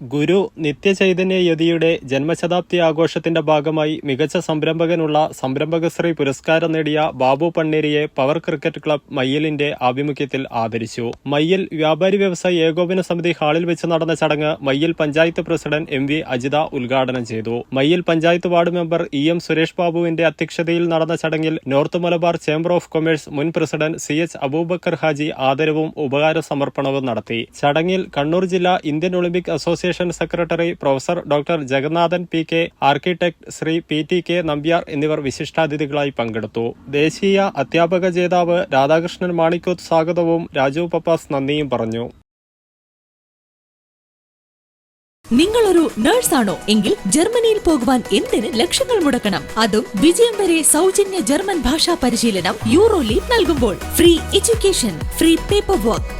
ഗുരു നിത്യചൈതന്യ യതിയുടെ ജന്മശതാബ്ദി ആഘോഷത്തിന്റെ ഭാഗമായി മികച്ച സംരംഭകനുള്ള സംരംഭകശ്രീ പുരസ്കാരം നേടിയ ബാബു പണ്ണേരിയെ പവർ ക്രിക്കറ്റ് ക്ലബ് മയ്യലിന്റെ ആഭിമുഖ്യത്തിൽ ആദരിച്ചു. മയ്യൽ വ്യാപാരി വ്യവസായി ഏകോപന സമിതി ഹാളിൽ വെച്ച് നടന്ന ചടങ്ങ് Mayyil panchayat president M V Ajitha ഉദ്ഘാടനം ചെയ്തു. Mayyil panchayat ward member E M Suresh ബാബുവിന്റെ അധ്യക്ഷതയിൽ നടന്ന ചടങ്ങിൽ North Malabar Chamber of Commerce മുൻ president C H Abubakar Haji ആദരവും ഉപകാര സമർപ്പണവും നടത്തി. ചടങ്ങിൽ കണ്ണൂർ ജില്ലാ Indian Olympic Association secretary professor doctor Jagannathan P K architect Shri P T K Nambiar എന്നിവർ വിശിഷ്ടാതിഥികളായി പങ്കെടുത്തു. ദേശീയ അധ്യാപക ജേതാവ് രാധാകൃഷ്ണൻ മാണിക്കോത്ത് സ്വാഗതവും രാജു പപ്പാസ് നന്ദിയും പറഞ്ഞു. നിങ്ങളൊരു നഴ്സാണോ എങ്കിൽ ജർമ്മനിയിൽ പോകുവാൻ എന്തിന് ലക്ഷങ്ങൾ മുടക്കണം? അതും വിജയം വരെ സൗജന്യ ജർമ്മൻ ഭാഷാ പരിശീലനം യൂറോ ലീഗ് നൽകുമ്പോൾ. Free education free paperwork